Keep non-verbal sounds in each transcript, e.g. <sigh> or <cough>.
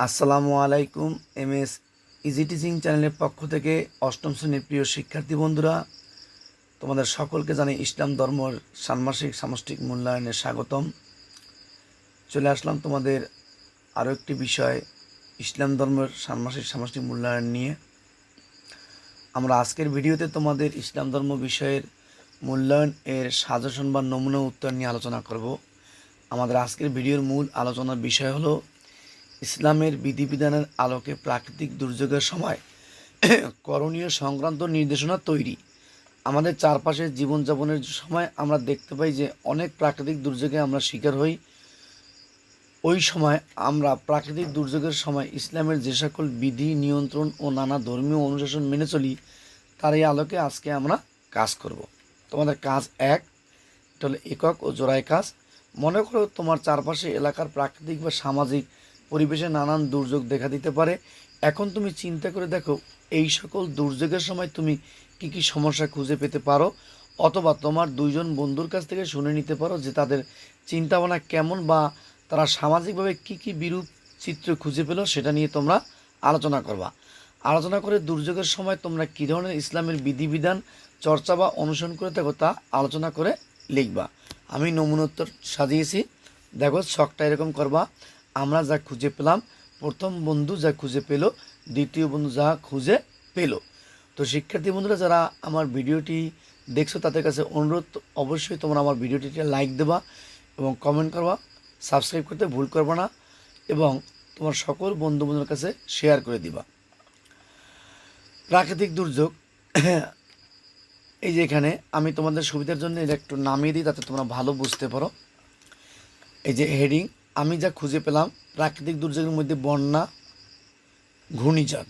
আসসালামু আলাইকুম M S easy teaching চ্যানেলের পক্ষ থেকে অষ্টম শ্রেণির প্রিয় শিক্ষার্থী বন্ধুরা, তোমাদের সকলকে জানাই ইসলাম ধর্মর ষান্মাসিক সামষ্টিক মূল্যায়নে স্বাগতম। চলে আসলাম তোমাদের আরও একটি বিষয়, ইসলাম ধর্মের ষান্মাসিক সামষ্টিক মূল্যায়ন নিয়ে। আমরা আজকের ভিডিওতে তোমাদের ইসলাম ধর্ম বিষয়ের মূল্যায়ন এর সাজেশন বা নমুনা উত্তর নিয়ে আলোচনা করব। আমাদের আজকের ভিডিওর মূল আলোচনার বিষয় হলো ইসলামের বিধিবিধানের আলোকে প্রাকৃতিক দুর্যোগের সময় <coughs> করণীয় সংক্রান্ত নির্দেশনা তৈরি। আমাদের চারপাশের জীবনযাপনের সময় আমরা দেখতে পাই যে অনেক প্রাকৃতিক দুর্যোগে আমরা শিকার হই। ওই সময় আমরা প্রাকৃতিক দুর্যোগের সময় ইসলামের যে সকল বিধি, নিয়ন্ত্রণ ও নানা ধর্মীয় অনুশাসন মেনে চলি, তার এই আলোকে আজকে আমরা কাজ করব। তোমাদের কাজ এক, এটা হলো একক ও জোড়ায় কাজ। মনে করো তোমার চারপাশে এলাকার প্রাকৃতিক বা সামাজিক পরিবেশে নানান দুর্যোগ দেখা দিতে পারে। এখন তুমি চিন্তা করে দেখো, এই সকল দুর্যোগের সময় তুমি কি কি সমস্যা খুঁজে পেতে পারো? অথবা তোমার দুইজন বন্ধুর কাছ থেকে শুনে নিতে পারো যে তাদের চিন্তাভাবনা কেমন বা তারা সামাজিকভাবে কি কি বিরূপ চিত্র খুঁজে পেল সেটা নিয়ে তোমরা আলোচনা করবা। আলোচনা করে দুর্যোগের সময় তোমরা কী ধরনের ইসলামের বিধিবিধান, চর্চা বা অনুসরণ করে থাকো তা আলোচনা করে লিখবা। আমি নমুনোত্তর সাজিয়েছি। দেখো শখটা এরকম করবা। আমরা যা খুঁজে পেলাম, প্রথম বন্ধু যা খুঁজে পেল, দ্বিতীয় বন্ধু যা খুঁজে পেল। তো শিক্ষার্থী বন্ধুরা, যারা আমার ভিডিওটি দেখছ, তাদের কাছে অনুরোধ, অবশ্যই তোমরা আমার ভিডিওটিতে লাইক দেবা এবং কমেন্ট করবা সাবস্ক্রাইব করতে ভুল করবা না এবং তোমার সকল বন্ধু বন্ধুর কাছে শেয়ার করে দিবা। প্রাকৃতিক দুর্যোগ, <clears throat> এই যে এখানে আমি তোমাদের সুবিধার জন্য এটা একটু নামিয়ে দিই, তাতে তোমরা ভালো বুঝতে পারো। এই যে হেডিং আমি যা খুঁজে পেলাম, প্রাকৃতিক দুর্যোগের মধ্যে বন্যা, ঘূর্ণিঝড়।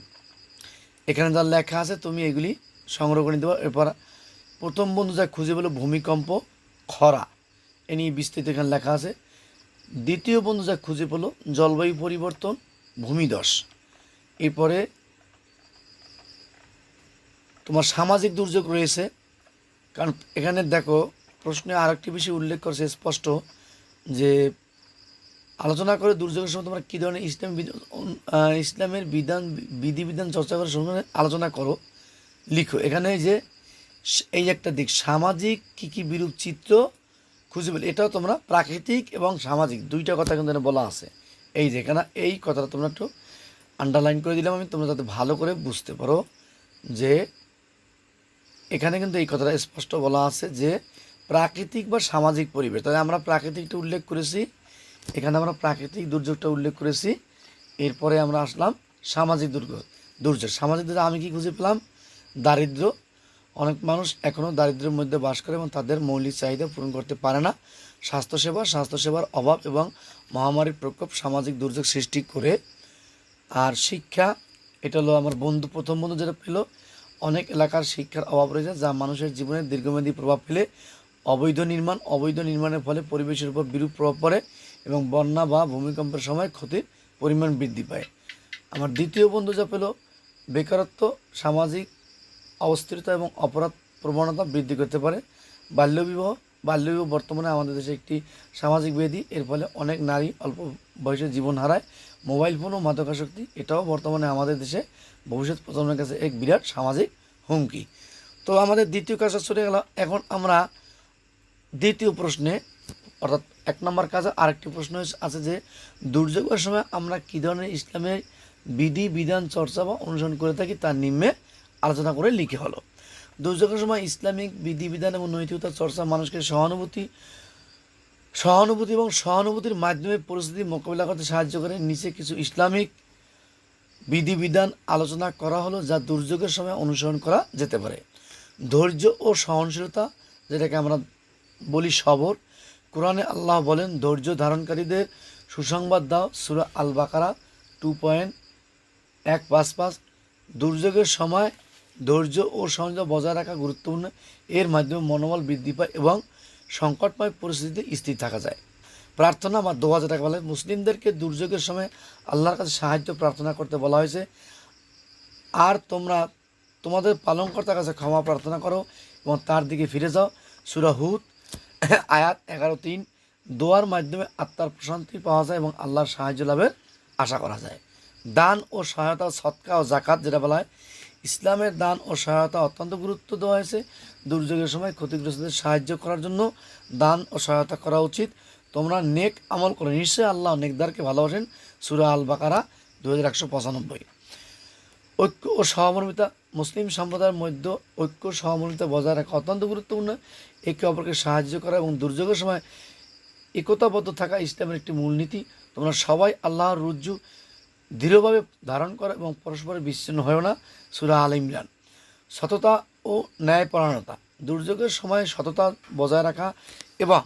এখানে যা লেখা আছে, তুমি এগুলি সংগ্রহ করে নিতে পারো। এরপর প্রথম বন্ধু যা খুঁজে পেল, ভূমিকম্প, খরা। এ নিয়ে বিস্তৃত এখানে লেখা আছে। দ্বিতীয় বন্ধু যা খুঁজে পেল, জলবায়ু পরিবর্তন, ভূমিধস। এরপরে তোমার সামাজিক দুর্যোগ রয়েছে। কারণ এখানে দেখো, প্রশ্নে আরেকটি বিষয় উল্লেখ করছে স্পষ্ট, যে আলোচনা করে দুর্যোগের সময় তোমরা কী ধরনের ইসলাম ইসলামের বিধান বিধিবিধান চর্চা করে সম্বন্ধে আলোচনা করো, লিখো। এখানে যে এই একটা দিক, সামাজিক কী কী বিরূপ চিত্র খুঁজে পেলে, এটাও তোমরা প্রাকৃতিক এবং সামাজিক দুইটা কথা কিন্তু বলা আছে। এই যে এখানে এই কথাটা তোমরা একটু আন্ডারলাইন করে দিলাম আমি, তোমরা যাতে ভালো করে বুঝতে পারো যে এখানে কিন্তু এই কথাটা স্পষ্ট বলা আছে যে প্রাকৃতিক বা সামাজিক পরিবেশ। তাহলে আমরা প্রাকৃতিকটা উল্লেখ করেছি এখানে আমরা প্রাকৃতিক দুর্যোগটা উল্লেখ করেছি। এরপরে আমরা আসলাম সামাজিক দুর্যোগ দুর্যোগ। সামাজিক দুর্যোগ আমি কি খুঁজে পেলাম? দারিদ্র। অনেক মানুষ এখনও দারিদ্র্যের মধ্যে বাস করে এবং তাদের মৌলিক চাহিদা পূরণ করতে পারে না। স্বাস্থ্যসেবা, স্বাস্থ্যসেবার অভাব এবং মহামারীর প্রকোপ সামাজিক দুর্যোগ সৃষ্টি করে। আর শিক্ষা, এটা হলো আমার বন্ধু, প্রথম বন্ধু যেটা পেল, অনেক এলাকার শিক্ষার অভাব রয়েছে যা মানুষের জীবনে দীর্ঘমেয়াদী প্রভাব ফেলে। অবৈধ নির্মাণ, অবৈধ নির্মাণের ফলে পরিবেশের উপর বিরূপ প্রভাব পড়ে। এবং বন্যা বা ভূমিকম্পের সময় ক্ষতির পরিমাণ বৃদ্ধি পায়। আমার দ্বিতীয় বন্ধু যা পেল, বেকারত্ব, সামাজিক অস্থিরতা এবং অপরাধ প্রবণতা বৃদ্ধি করতে পারে। বাল্যবিবাহ বাল্যবিবাহ বর্তমানে আমাদের দেশে একটি সামাজিক ব্যাধি, এর ফলে অনেক নারী অল্প বয়সে জীবন হারায়। মোবাইল ফোন ও মাদকাসক্তি, এটাও বর্তমানে আমাদের দেশে ভবিষ্যৎ প্রজন্মের কাছে এক বিরাট সামাজিক হুমকি। তো আমাদের দ্বিতীয় কাজটা চলে গেল এখন আমরা দ্বিতীয় প্রশ্নে অর্থাৎ এক নম্বর কাজে, আরেকটি প্রশ্ন আছে যে দুর্যোগের সময় আমরা কী ধরনের ইসলামের বিধি, বিধান, চর্চা বা অনুসরণ করে থাকি তার নিম্নে আলোচনা করে লিখে হলো। দুর্যোগের সময় ইসলামিক বিধিবিধান এবং নৈতিকতার চর্চা মানুষকে সহানুভূতি সহানুভূতি এবং সহানুভূতির মাধ্যমে পরিস্থিতি মোকাবিলা করতে সাহায্য করে। নিচে কিছু ইসলামিক বিধিবিধান আলোচনা করা হলো যা দুর্যোগের সময় অনুসরণ করা যেতে পারে। ধৈর্য ও সহনশীলতা, যেটাকে আমরা বলি সবর কোরআনে আল্লাহ বলেন, ধৈর্য ধারণকারীদের সুসংবাদ দাও। সুরা আল বাকারা টু পয়েন্ট এক পাঁচ পাঁচ দুর্যোগের সময় ধৈর্য ও সংযম বজায় রাখা গুরুত্বপূর্ণ। এর মাধ্যমে মনোবল বৃদ্ধি পায় এবং সংকটময় পরিস্থিতিতে স্থির থাকা যায়। প্রার্থনা বা দোয়া যেটাকে বলে, মুসলিমদেরকে দুর্যোগের সময় আল্লাহর কাছে সাহায্য প্রার্থনা করতে বলা হয়েছে। আর তোমরা, তোমাদের পালনকর্তার কাছে ক্ষমা প্রার্থনা করো এবং তার দিকে ফিরে যাও। সুরা হুদ <laughs> আয়াত এগারো তিন, দোয়ার মাধ্যমে আত্মার প্রশান্তি পাওয়া যায় এবং আল্লাহর সাহায্য লাভের আশা করা যায়। দান ও সহায়তা, সৎকা ও জাকাত যেটা বলা হয়, ইসলামের দান ও সহায়তা অত্যন্ত গুরুত্ব দেওয়া হয়েছে। দুর্যোগের সময় ক্ষতিগ্রস্তদের সাহায্য করার জন্য দান ও সহায়তা করা উচিত। তোমরা নেক আমল করো। নিশ্চয়ই আল্লাহ নেকদারকে ভালোবাসেন। সুরা আল বাকারা দু হাজার একশো পঁচানব্বই। ঐক্য ও সহমর্মিতা মুসলিম সম্প্রদায়ের মধ্যে ঐক্য ও সহমর্মিতা বজায় রাখা অত্যন্ত গুরুত্বপূর্ণ। একে অপরকে সাহায্য করা এবং দুর্যোগের সময় একতাবদ্ধ থাকা ইসলামের একটি মূলনীতি। তোমরা সবাই আল্লাহর রুজ্জু দৃঢ়ভাবে ধারণ করো এবং পরস্পরের বিচ্ছিন্ন হয়েও না, সুরা আল ইমরান। সততা ও ন্যায়পরায়ণতা। দুর্যোগের সময় সততা বজায় রাখা এবং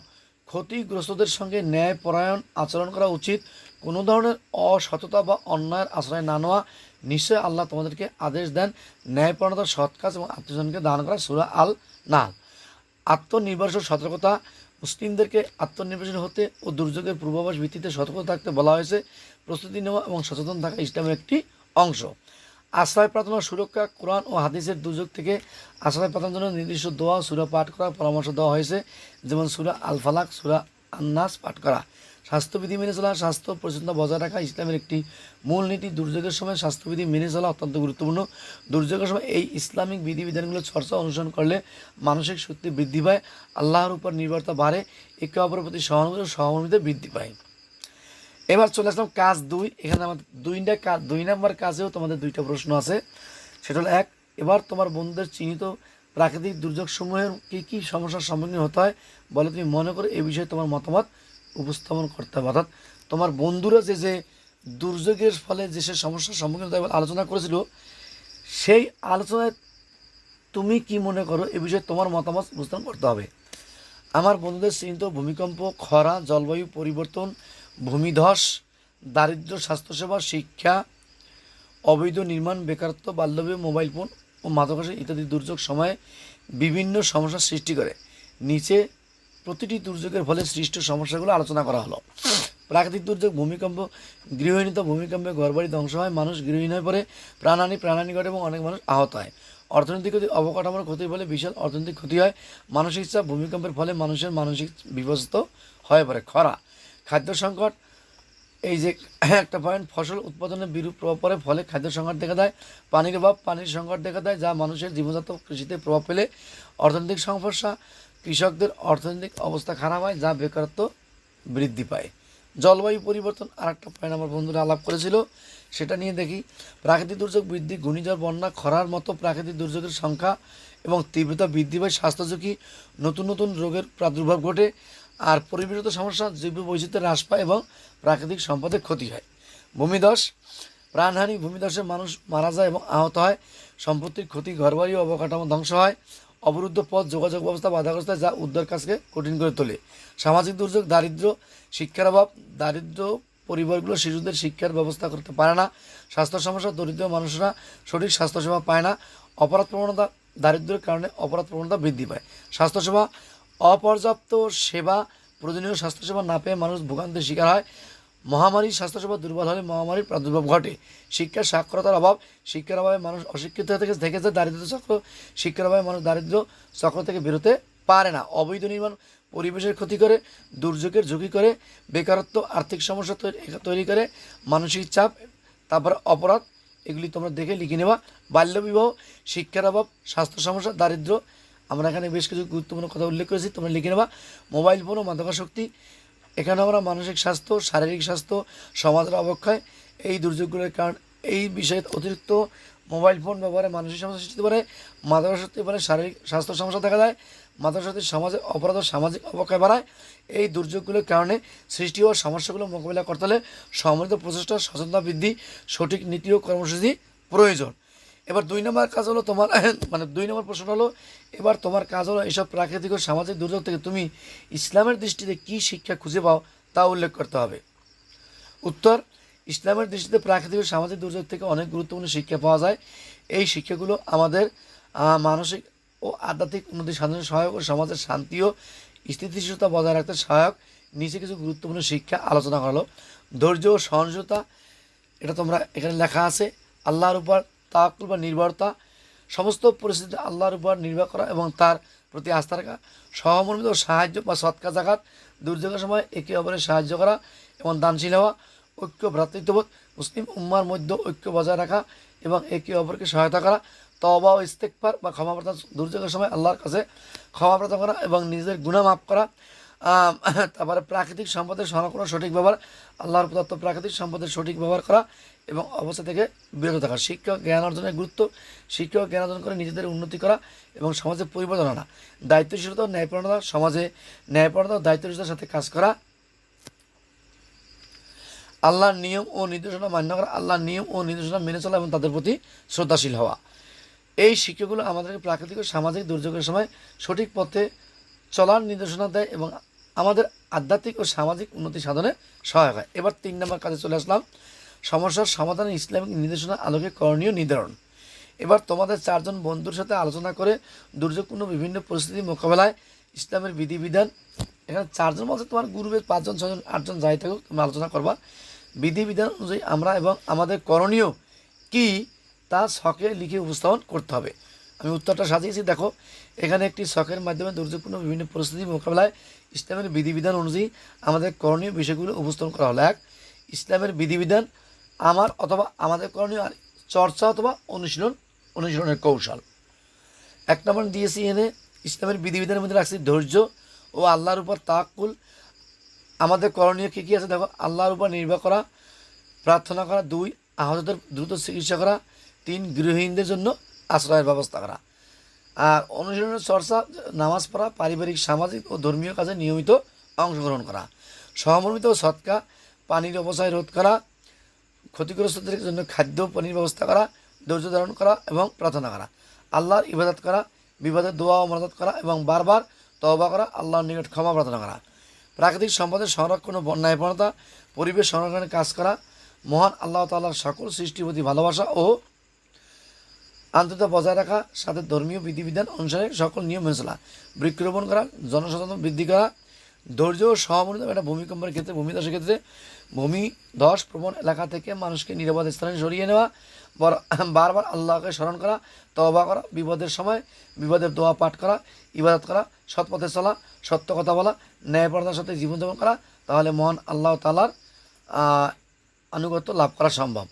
ক্ষতিগ্রস্তদের সঙ্গে ন্যায়পরায়ণ আচরণ করা উচিত। কোনো ধরনের অসততা বা অন্যায়ের আশ্রয় না নেওয়া নিশ্চয় আল্লাহ তোমাদেরকে আদেশ দেন, ন্যায়পরায়ণতা, সৎ কাজ এবং আত্মজনকে দান করা সুরা আল নাল আত্মনির্ভরশীল, সতর্কতা, মুসলিমদেরকে আত্মনির্ভরশীল হতে ও দুর্যোগের পূর্বাভাস ভিত্তিতে সতর্ক থাকতে বলা হয়েছে। প্রস্তুতি নেওয়া এবং সচেতন থাকা ইসলামের একটি অংশ। আশ্রয় প্রার্থনা, সুরক্ষা, কোরআন ও হাদিসের দুর্যোগ থেকে আশ্রয় প্রার্থনার জন্য নির্দিষ্ট দোয়া সুরা পাঠ করার পরামর্শ দেওয়া হয়েছে। যেমন সুরা আল ফালাক সুরা আন্নাস পাঠ করা। স্বাস্থ্যবিধি মেনে চলা, স্বাস্থ্য পরিচ্ছন্নতা বজায় রাখা ইসলামের একটি মূল নীতি দুর্যোগের সময় স্বাস্থ্যবিধি মেনে চলা অত্যন্ত গুরুত্বপূর্ণ। দুর্যোগের সময় এই ইসলামিক বিধিবিধানগুলো চর্চা অনুসরণ করলে মানসিক শক্তি বৃদ্ধি পায়, আল্লাহর উপর নির্ভরতা বাড়ে, একে অপরের প্রতি সহানুভূতি সহমর্মিতা বৃদ্ধি পায়। এবার চলে আসলাম কাজ দুই। এখানে আমাদের দুইটা কাজ, দুই নম্বর কাজেও তোমাদের দুইটা প্রশ্ন আছে। সেটা হলো এক, এবার তোমার বন্ধুদের চিহ্নিত প্রাকৃতিক দুর্যোগ সমূহের কী কী সমস্যার সম্মুখীন হতে হয়? বলে তুমি মনে করো এ বিষয়ে তোমার মতামত। উপস্থাপন করতে হবে। অর্থাৎ তোমার বন্ধুরা যে যে দুর্যোগের ফলে যে সে সমস্যার সম্মুখীন আলোচনা করেছিল, সেই আলোচনায় তুমি কি মনে করো এ বিষয়ে তোমার মতামত উপস্থাপন করতে হবে? আমার বন্ধুদের চিহ্নিত ভূমিকম্প, খরা, জলবায়ু পরিবর্তন, ভূমিধস দারিদ্র্য স্বাস্থ্যসেবা, শিক্ষা, অবৈধ নির্মাণ, বেকারত্ব, বাল্যবিবাহ, মোবাইল ফোন ও মাদকাসা ইত্যাদি দুর্যোগ সময়ে বিভিন্ন সমস্যার সৃষ্টি করে। নিচে প্রতিটি দুর্যোগের ফলে সৃষ্ট সমস্যাগুলো আলোচনা করা হলো। প্রাকৃতিক দুর্যোগ, ভূমিকম্প, গৃহহীনতা ভূমিকম্পে ঘরবাড়ি ধ্বংস হয়, মানুষ গৃহহীন হয়ে পড়ে, প্রাণহানি প্রাণহানি ঘটে এবং অনেক মানুষ আহত হয়। অর্থনৈতিক অবকাঠামোর ক্ষতির ফলে বিশাল অর্থনৈতিক ক্ষতি হয়। মানসিক চাপ, ভূমিকম্পের ফলে মানুষের মানসিক বিভস্ত হয়ে পড়ে খরা। খাদ্য সংকট, এই যে একটা পয়েন্ট ফসল উৎপাদনের বিরূপ প্রভাব পড়ে, ফলে খাদ্য সংকট দেখা দেয়, পানির অভাব, পানির সংকট দেখা দেয়, যা মানুষের জীবনজাত কৃষিতে প্রভাব ফেলে। অর্থনৈতিক সমস্যা কৃষকদের অর্থনৈতিক অবস্থা খারাপ হয়, যা বেকারত্ব বৃদ্ধি পায়। জলবায়ু পরিবর্তন আর একটা পয়েন্ট আমার বন্ধুরা আলাপ করেছিল, সেটা নিয়ে দেখি। প্রাকৃতিক দুর্যোগ বৃদ্ধি, ঘূর্ণিঝড়, বন্যা, খরার মতো প্রাকৃতিক দুর্যোগের সংখ্যা এবং তীব্রতা বৃদ্ধি পায় স্বাস্থ্য ঝুঁকি নতুন নতুন রোগের প্রাদুর্ভাব ঘটে, আর পরিবেশগত সমস্যা, জৈব বৈচিত্র্য হ্রাস পায় এবং প্রাকৃতিক সম্পদের ক্ষতি হয়। ভূমিধস, প্রাণহানি, ভূমিধসে মানুষ মারা যায় এবং আহত হয়। সম্পত্তির ক্ষতি, ঘরবাড়ি অবকাঠামো ধ্বংস হয়। অবরুদ্ধ পথ যোগাযোগ ব্যবস্থা বাধাগ্রস্ত যা উদ্ধার কাজকে কঠিন করে তোলে। সামাজিক দুর্যোগ, দারিদ্র, শিক্ষার অভাব, দারিদ্র পরিবারগুলো শিশুদের শিক্ষার ব্যবস্থা করতে পারে না, স্বাস্থ্য সমস্যা, দরিদ্র মানুষরা সঠিক স্বাস্থ্যসেবা পায় না, অপরাধ প্রবণতা, দারিদ্র্যের কারণে অপরাধ প্রবণতা বৃদ্ধি পায়। স্বাস্থ্যসেবা, অপর্যাপ্ত সেবা, প্রয়োজনীয় স্বাস্থ্যসেবা না পেয়ে মানুষ ভোগান্তির শিকার হয়। মহামারী, স্বাস্থ্যসেবা দুর্বল হলে মহামারীর প্রাদুর্ভাব ঘটে। শিক্ষার সাক্ষরতার অভাব, শিক্ষার অভাবে মানুষ অশিক্ষিত থেকে থেকে যায় দারিদ্র চক্র, শিক্ষার অভাবে মানুষ দারিদ্র চক্র থেকে বেরোতে পারে না। অবৈধ নির্মাণ পরিবেশের ক্ষতি করে, দুর্যোগের ঝুঁকি করে, বেকারত্ব, আর্থিক সমস্যা তৈরি করে, মানসিক চাপ, তারপরে অপরাধ, এগুলি তোমরা দেখে লিখে নেবা। বাল্যবিবাহ শিক্ষার অভাব, স্বাস্থ্য সমস্যা দারিদ্র আমরা এখানে বেশ কিছু গুরুত্বপূর্ণ কথা উল্লেখ করেছি, তোমরা লিখে নেবা। মোবাইল ফোন ও মাদকাশক্তি এখানে আমরা মানসিক স্বাস্থ্য, শারীরিক স্বাস্থ্য, সমাজের অবক্ষয়, এই দুর্যোগগুলোর কারণ, এই বিষয়ে অতিরিক্ত মোবাইল ফোন ব্যবহারে মানসিক সমস্যা সৃষ্টি পারে মাদকাসক্তি পারে শারীরিক স্বাস্থ্য সমস্যা দেখা দেয় মাদকাসক্তি সমাজে অপরাধ ও সামাজিক অবক্ষয় বাড়ায়। এই দুর্যোগগুলোর কারণে সৃষ্টি হওয়া সমস্যাগুলো মোকাবিলা করতে হলে সমৃদ্ধ প্রচেষ্টা, সচেতনতা বৃদ্ধি, সঠিক নীতি ও কর্মসূচি প্রয়োজন। এবার দুই নম্বর কাজ হলো তোমার <laughs> মানে দুই নম্বর প্রশ্ন হলো, এবার তোমার কাজ হলো এইসব প্রাকৃতিক ও সামাজিক দুর্যোগ থেকে তুমি ইসলামের দৃষ্টিতে কি শিক্ষা খুঁজে পাও তা উল্লেখ করতে হবে। উত্তর, ইসলামের দৃষ্টিতে প্রাকৃতিক ও সামাজিক দুর্যোগ থেকে অনেক গুরুত্বপূর্ণ শিক্ষা পাওয়া যায়। এই শিক্ষাগুলো আমাদের মানসিক ও আধ্যাত্মিক উন্নতি সাধনে সহায়ক ও সমাজের শান্তি ও স্থিতিশীলতা বজায় রাখতে সহায়ক। নিচে কিছু গুরুত্বপূর্ণ শিক্ষা আলোচনা করা হলো। ধৈর্য ও সহনশীলতা, এটা তোমরা এখানে লেখা আছে। আল্লাহর উপর তাওয়াক্কুল বা নির্ভরতা, সমস্ত পরিস্থিতিতে আল্লাহর উপর নির্ভর করা এবং তার প্রতি আস্থা রাখা, সহমর্মিত সাহায্য বা সৎকা জাগাত দুর্যোগের সময় একে অপরের সাহায্য করা এবং দানশীল হওয়া, ঐক্য, ভ্রাতৃত্ববোধ, মুসলিম উম্মার মধ্যে ঐক্য বজায় রাখা এবং একে অপরকে সহায়তা করা তবা ও ইস্তেকবার বা ক্ষমা প্রার্থনা, দুর্যোগের সময় আল্লাহর কাছে ক্ষমা প্রার্থনা করা এবং নিজের গুণা মাফ করা <laughs> তারপরে প্রাকৃতিক সম্পদের সংরক্ষণ সঠিক ব্যবহার, আল্লাহর প্রদত্ত প্রাকৃতিক সম্পদের সঠিক ব্যবহার করা এবং অবস্থা থেকে বিরত থাকা। শিক্ষা জ্ঞান অর্জনের গুরুত্ব, শিক্ষা জ্ঞান অর্জন করে নিজেদের উন্নতি করা এবং সমাজে পরিবর্তন আনা দায়িত্বশীলতা ন্যায়পরণতা সমাজে ন্যায়পরণতা ও দায়িত্বশীলতার সাথে কাজ করা। আল্লাহর নিয়ম ও নির্দেশনা মান্য করা, আল্লাহর নিয়ম ও নির্দেশনা মেনে চলা এবং তাদের প্রতি শ্রদ্ধাশীল হওয়া। এই শিক্ষাগুলো আমাদেরকে প্রাকৃতিক ও সামাজিক দুর্যোগের সময় সঠিক পথে চলার নির্দেশনা দেয় এবং আমাদের আধ্যাত্মিক ও সামাজিক উন্নতি সাধনে সহায়ক হয়। এবার তিন নম্বর কাজে চলে আসলাম। সমস্যার সমাধানে ইসলামিক নির্দেশনা আলোকে করণীয় নির্ধারণ। এবার তোমাদের চারজন বন্ধুর সাথে আলোচনা করে দুর্যোগপূর্ণ বিভিন্ন পরিস্থিতি মোকাবেলায় ইসলামের বিধিবিধান, এখানে চারজন বলতে তোমার গ্রুপে পাঁচজন ছজন আটজন যাই থাকুক, তুমি আলোচনা করবা। বিধিবিধান অনুযায়ী আমরা এবং আমাদের করণীয় কি তা শখে লিখে উপস্থাপন করতে হবে। আমি উত্তরটা সাজিয়েছি। দেখো, এখানে একটি শখের মাধ্যমে দুর্যোগপূর্ণ বিভিন্ন পরিস্থিতি মোকাবেলায় ইসলামের বিধিবিধান অনুযায়ী আমাদের করণীয় বিষয়গুলো উপস্থাপন করা হলো। এক, ইসলামের বিধিবিধান আমার অথবা আমাদের করণীয় আর চর্চা অথবা অনুশীলন অনুশীলনের কৌশল। এক নম্বর দিয়েছি এনে ইসলামের বিধিবিধানের মধ্যে রাখছি ধৈর্য ও আল্লাহর উপর তাকুল আমাদের করণীয় কী কী আছে? দেখো, আল্লাহর উপর নির্ভর করা, প্রার্থনা করা, দুই, আহতদের দ্রুত চিকিৎসা করা, তিন, গৃহহীনদের জন্য আশ্রয়ের ব্যবস্থা করা। আর অনুশীলনের চর্চা, নামাজ পড়া, পারিবারিক, সামাজিক ও ধর্মীয় কাজে নিয়মিত অংশগ্রহণ করা। সহমর্মিত ও সৎকা, পানির অপচয় রোধ করা, ক্ষতিগ্রস্তদের জন্য খাদ্য পানির ব্যবস্থা করা, ধৈর্য ধারণ করা এবং প্রার্থনা করা। আল্লাহর ইবাদত করা, বিবাদের দোয়া ও মনাদত করা এবং বারবার তওবা করা, আল্লাহর নিকট ক্ষমা প্রার্থনা করা। প্রাকৃতিক সম্পদের সংরক্ষণ ও ন্যায়পণতা পরিবেশ সংরক্ষণের কাজ করা, মহান আল্লাহ তাআলার সকল সৃষ্টির প্রতি ভালোবাসা ও আন্তরিকতা বজায় রাখা, সাথে ধর্মীয় বিধিবিধান অনুসারে সকল নিয়ম মেনে চলা। বৃক্ষরোপণ করা জনসচেতন বৃদ্ধি করা, ধৈর্য ও সহমর্মিত একটা ভূমিকম্পের ক্ষেত্রে ভূমিধসের ক্ষেত্রে, ভূমি ধস প্রবণ এলাকা থেকে মানুষকে নিরাপদ স্থানে সরিয়ে নেওয়া, বর বারবার আল্লাহকে স্মরণ করা, তওবা করা, বিপদের সময় বিপদের দোয়া পাঠ করা, ইবাদত করা সৎ পথে চলা, সত্য কথা বলা, ন্যায়পরতার সাথে জীবনযাপন করা, তাহলে মহান আল্লাহ তালার আনুগত্য লাভ করা সম্ভব।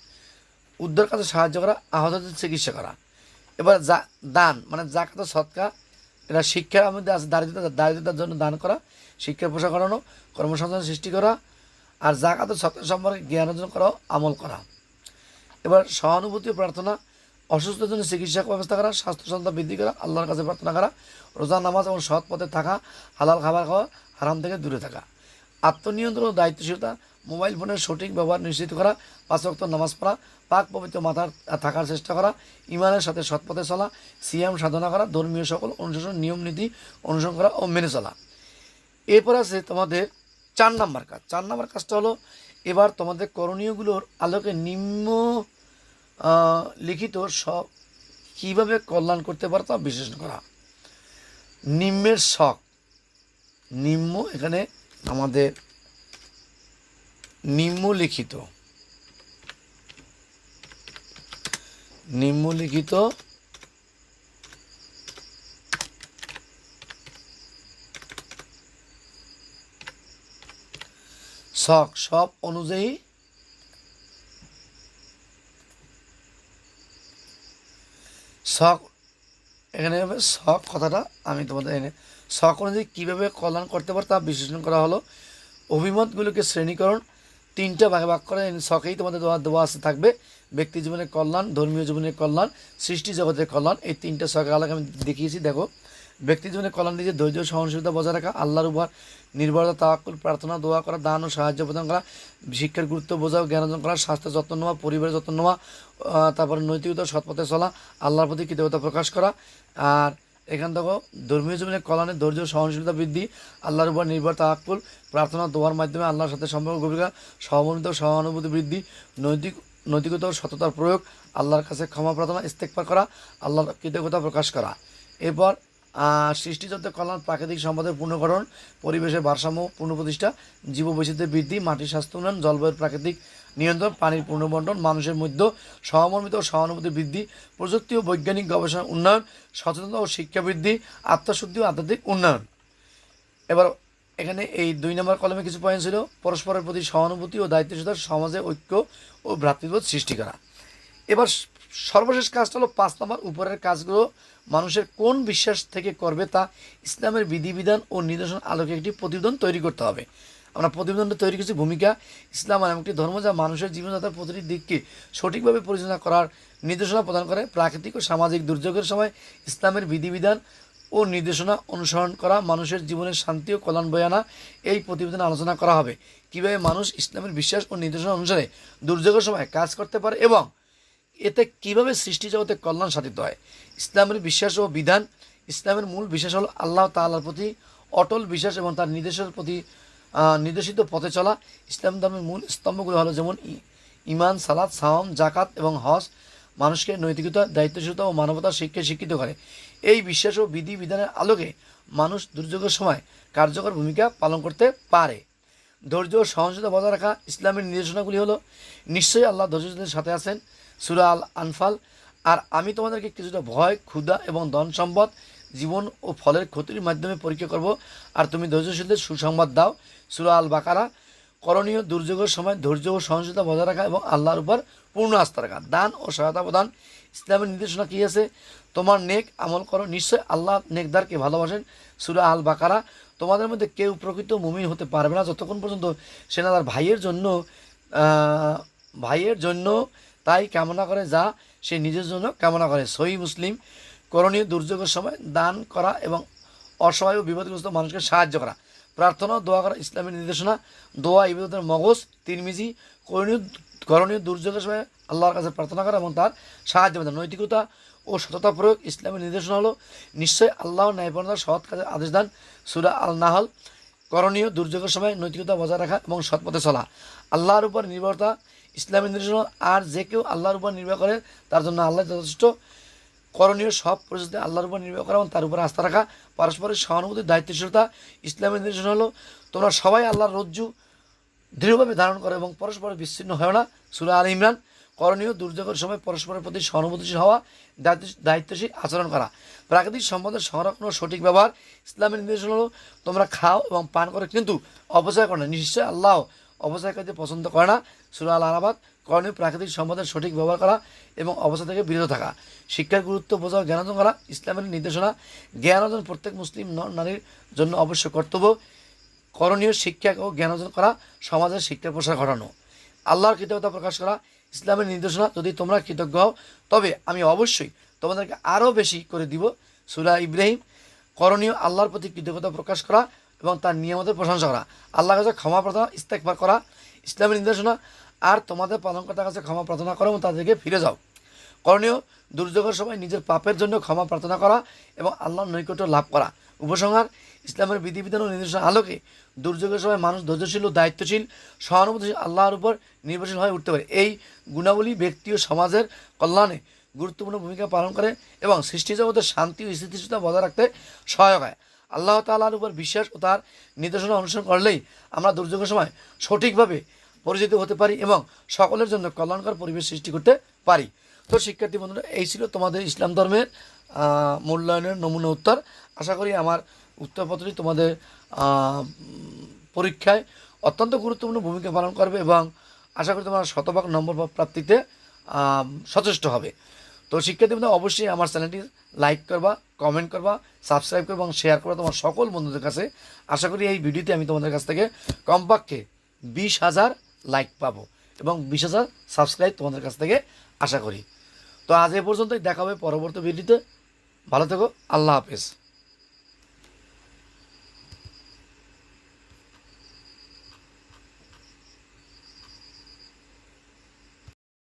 উদ্ধার কাজে সাহায্য করা আহতদের চিকিৎসা করা। এবার দান মানে জাকাত সৎকা এটা শিক্ষার মধ্যে আছে, দারিদ্রতা, দারিদ্রতার জন্য দান করা, শিক্ষার প্রসার করানো কর্মসংস্থান সৃষ্টি করা, আর জাকাত সৎকা সম্পর্কে জ্ঞান অর্জন করা, আমল করা। এবার সহানুভূতি প্রার্থনা অসুস্থতার জন্য চিকিৎসা ব্যবস্থা করা, স্বাস্থ্য সন্তান বৃদ্ধি করা, আল্লাহর কাছে প্রার্থনা করা, রোজা, নামাজ এবং সৎ পথে থাকা, হালাল খাবার খাওয়া, হারাম থেকে দূরে থাকা। আত্মনিয়ন্ত্রণ ও দায়িত্বশীলতা মোবাইল ফোনের সঠিক ব্যবহার নিশ্চিত করা, পাঁচ ওয়াক্ত নামাজ পড়া, পাক পবিত্র মাথার থাকার চেষ্টা করা, ইমানের সাথে সৎপথে চলা, সিয়াম সাধনা করা, ধর্মীয় সকল অনুশাসন, নিয়ম নীতি অনুসরণ করা ও মেনে চলা। এরপর আছে তোমাদের চার নাম্বার কাজ। চার নাম্বার কাজটা হলো, এবার তোমাদের করণীয়গুলোর আলোকে নিম্ন লিখিত সব কীভাবে কল্যাণ করতে পারো তা বিশ্লেষণ করা। নিম্নের শখ। নিম্ন এখানে আমাদের নিম্নলিখিত। নিম্নলিখিত শখ সব অনুযায়ী শখ, এখানে শখ কথাটা আমি তোমাদের এনে শখ অনুযায়ী কীভাবে কল্যাণ করতে পারে তা বিশ্লেষণ করা হলো। অভিমতগুলোকে শ্রেণীকরণ তিনটা ভাগে ভাগ করে শখেই তোমাদের দোয়া দেওয়া আছে, থাকবে। ব্যক্তি জীবনের কল্যাণ, ধর্মীয় জীবনের কল্যাণ, সৃষ্টি জগতের কল্যাণ, এই তিনটা শখের আলাদা আমি দেখিয়েছি। দেখো, ব্যক্তি জীবনের কল্যাণ দিয়ে ধৈর্য, সহনশীলতা বজায় রাখা, আল্লাহর উপর নির্ভরতা, তাওয়াক্কুল, প্রার্থনা, দোয়া করা, দান ও সাহায্য প্রদান করা, শিক্ষার গুরুত্ব বোঝা জ্ঞান অর্জন করা স্বাস্থ্যের যত্ন নেওয়া, পরিবারের যত্ন নেওয়া তারপরে নৈতিকতা, সৎপথে চলা, আল্লাহর প্রতি কৃতজ্ঞতা প্রকাশ করা, আর এখান থেকে ধর্মীয় জীবনের কল্যাণে ধৈর্য সহনশীলতা বৃদ্ধি আল্লাহর উপর নির্ভর তাওয়াক্কুল প্রার্থনা দোয়ার মাধ্যমে আল্লাহর সাথে সম্পর্ক গভীরা সহমর্মিত ও সহানুভূতি বৃদ্ধি নৈতিক নৈতিকতা ও সততার প্রয়োগ আল্লাহর কাছে ক্ষমা প্রার্থনা ইস্তেকবার করা আল্লাহর কৃতজ্ঞতা প্রকাশ করা। এরপর আহ, সৃষ্টিজগতের কল্যাণ প্রাকৃতিক সম্পদের পূর্ণকরণ পরিবেশের ভারসাম্য পুনঃপ্রতিষ্ঠা জীববৈচিত্র্যের বৃদ্ধি মাটির স্বাস্থ্য উন্নয়ন জলবায়ুর প্রাকৃতিক নিয়ন্ত্রণ, পানির পুনর্বন্টন, মানুষের মধ্যে সহমর্মিত ও সহানুভূতি বৃদ্ধি, প্রযুক্তি ও বৈজ্ঞানিক গবেষণা উন্নয়ন, সচেতনতা ও শিক্ষা বৃদ্ধি, আত্মশুদ্ধি ও আধ্যাত্মিক উন্নয়ন। এবার এখানে এই দুই নম্বর কলমে কিছু পয়েন্ট ছিল, পরস্পরের প্রতি সহানুভূতি ও দায়িত্বশীলতা সমাজে ঐক্য ও ভ্রাতৃত্ববোধ সৃষ্টি করা। এবার সর্বশেষ কাজটা হলো পাঁচ নম্বর উপরের কাজগুলো মানুষের কোন বিশ্বাস থেকে করবে তা ইসলামের বিধিবিধান ও নিদর্শন আলোকে একটি প্রতিবেদন তৈরি করতে হবে। আমরা প্রতিবেদনটা তৈরি করেছি, ভূমিকা, ইসলাম এমন একটি ধর্ম যা মানুষের জীবনযাত্রার প্রতিটি দিককে সঠিকভাবে পরিচালনা করার নির্দেশনা প্রদান করে। প্রাকৃতিক ও সামাজিক দুর্যোগের সময় ইসলামের বিধিবিধান ও নির্দেশনা অনুসরণ করা, মানুষের জীবনের শান্তি ও কল্যাণ বয়ে আনা, এই প্রতিবেদনে আলোচনা করা হবে। কীভাবে মানুষ ইসলামের বিশ্বাস ও নির্দেশনা অনুসারে দুর্যোগের সময় কাজ করতে পারে এবং এতে কীভাবে সৃষ্টি জগতে কল্যাণ সাধিত হয়? ইসলামের বিশ্বাস ও বিধান, ইসলামের মূল বিশ্বাস হল আল্লাহ তাআলার প্রতি অটল বিশ্বাস এবং তার নির্দেশের প্রতি নির্দেশিত পথে চলা ইসলাম ধর্মের মূল স্তম্ভগুলো হলো যেমন ইমান সালাদ সাওম জাকাত এবং হজ মানুষকে নৈতিকতা, দায়িত্বশীলতা ও মানবতার শিক্ষায় শিক্ষিত করে। এই বিশ্বাস ও বিধি বিধানের আলোকে মানুষ দুর্যোগের সময় কার্যকর ভূমিকা পালন করতে পারে। ধৈর্য ও সহনশীলতা বজায় রাখা ইসলামের নির্দেশনাগুলি হলো, নিশ্চয়ই আল্লাহ ধৈর্যশীলদের সাথে আছেন, সুরা আল আনফাল, আর আমি তোমাদেরকে কিছুটা ভয়, ক্ষুধা এবং ধন সম্পদ, জীবন ও ফলের ক্ষতির মাধ্যমে পরীক্ষা করব, আর তুমি ধৈর্যশীলদের সুসংবাদ দাও সুরা আল বাকারা করণীয়, দুর্যোগের সময় ধৈর্য ও সহনশীলতা বজায় রাখা এবং আল্লাহর উপর পূর্ণ আস্থা রাখা। দান ও সহায়তা প্রদান। ইসলামের নির্দেশনা কী আছে? তোমার নেক আমল করো। নিশ্চয় আল্লাহ নেকদারকে ভালোবাসেন। সুরা আল বাকারা তোমাদের মধ্যে কেউ প্রকৃত মুমিন হতে পারবে না। যতক্ষণ পর্যন্ত সে না তার ভাইয়ের জন্য ভাইয়ের জন্য তাই কামনা করে, যা সে নিজের জন্য কামনা করে। সহি মুসলিম, করণীয় দুর্যোগের সময় দান করা এবং অসহায় ও বিপদগ্রস্ত মানুষকে সাহায্য করা। প্রার্থনা, দোয়া করা, ইসলামের নির্দেশনা, দোয়া, ইবাদতের মগজ, তিরমিজি, করণীয় করণীয় দুর্যোগের সময় আল্লাহর কাছে প্রার্থনা করা এবং তার সাহায্য নৈতিকতা ও সততা প্রয়োগ ইসলামের নির্দেশনা হলো। নিশ্চয় আল্লাহ ন্যায়পরণতার সৎ কাজের আদেশ দান। সুরা আল নাহল করণীয় দুর্যোগের সময় নৈতিকতা বজায় রাখা এবং সৎপথে চলা। আল্লাহর উপর নির্ভরতা, ইসলামের নির্দেশনা আর যে কেউ আল্লাহর উপর নির্ভর করে, তার জন্য আল্লাহ যথেষ্ট। করণীয় সব পরিস্থিতি আল্লাহর উপর নির্ভর করা এবং তার উপর আস্থা রাখা। পারস্পরিক সহানুভূতি, দায়িত্বশীলতা ইসলামের নির্দেশন হলো, তোমরা সবাই আল্লাহর রজ্জু দৃঢ়ভাবে ধারণ করো এবং পরস্পর বিচ্ছিন্ন হয় না। সুরা আল ইমরান, করণীয় দুর্যোগের সময় পরস্পরের প্রতি সহানুভূতিশীল হওয়া দায়িত্ব- দায়িত্বশীল আচরণ করা। প্রাকৃতিক সম্পদের সংরক্ষণ ও সঠিক ব্যবহার ইসলামের নির্দেশনা হলো, তোমরা খাও এবং পান করো কিন্তু অপচয় করো না। নিশ্চয় আল্লাহ অপচয় করতে পছন্দ করে না। সুরা আল আরাবাদ করণীয় প্রাকৃতিক সম্পদের সঠিক ব্যবহার করা এবং অবস্থা থেকে বিরত থাকা। শিক্ষার গুরুত্ব বোঝা জ্ঞান অর্জন করা, ইসলামের নির্দেশনা, জ্ঞান অর্জন প্রত্যেক মুসলিম নর নারীর জন্য অবশ্য কর্তব্য। করণীয় শিক্ষা ও জ্ঞান অর্জন করা, সমাজের শিক্ষার প্রসার ঘটানো। আল্লাহর কৃতজ্ঞতা প্রকাশ করা, ইসলামের নির্দেশনা, যদি তোমরা কৃতজ্ঞ হও, তবে আমি অবশ্যই তোমাদেরকে আরও বেশি করে দিব সুরা ইব্রাহিম। করণীয় আল্লাহর প্রতি কৃতজ্ঞতা প্রকাশ করা এবং তার নিয়মতের প্রশংসা করা। আল্লাহ কাছে ক্ষমা প্রার্থনা ইস্তেকবার করা, ইসলামের নির্দেশনা আর তোমাদের পালনকর্তার কাছে ক্ষমা প্রার্থনা করো এবং তাদেরকে ফিরে যাও। করণীয়, দুর্যোগের সময় নিজের পাপের জন্য ক্ষমা প্রার্থনা করা এবং আল্লাহর নৈকট্য লাভ করা। উপসংহার, ইসলামের বিধিবিধান ও নির্দেশনা আলোকে দুর্যোগের সময় মানুষ ধৈর্যশীল ও দায়িত্বশীল, সহানুভূতিশীল, আল্লাহর উপর নির্ভরশীল হয়ে উঠতে পারে। এই গুণাবলী ব্যক্তি ও সমাজের কল্যাণে গুরুত্বপূর্ণ ভূমিকা পালন করে এবং সৃষ্টি জগতের শান্তি ও স্থিতিশীলতা বজায় রাখতে সহায়ক হয়। আল্লাহ তাআলার উপর বিশ্বাস ও তার নির্দেশনা অনুসরণ করলেই আমরা দুর্যোগের সময় সঠিকভাবে পরিচিত হতে পারি এবং সকলের জন্য কল্যাণকর পরিবেশ সৃষ্টি করতে পারি। তো শিক্ষার্থী বন্ধুরা, এই ছিল তোমাদের ইসলাম ধর্মের মূল্যায়নের নমুনা উত্তর। আশা করি আমার উত্তরপত্রটি তোমাদের পরীক্ষায় অত্যন্ত গুরুত্বপূর্ণ ভূমিকা পালন করবে এবং আশা করি তোমরা শতভাগ নম্বর প্রাপ্তিতে সচেষ্ট হবে। তো শিক্ষার্থী বন্ধু অবশ্যই আমার চ্যানেলটি লাইক করবা, কমেন্ট করবা, সাবস্ক্রাইব করবা এবং শেয়ার করবা তোমার সকল বন্ধুদের কাছে। আশা করি এই ভিডিওতে আমি তোমাদের কাছ থেকে কমপক্ষে বিশ হাজার লাইক পাবো এবং বিশেষ সাবস্ক্রাইব তোমাদের কাছ থেকে আশা করি। তো আজ এ পর্যন্তই, দেখা হবে পরবর্তী ভিডিওতে ভালো থেকো, আল্লাহ হাফেজ।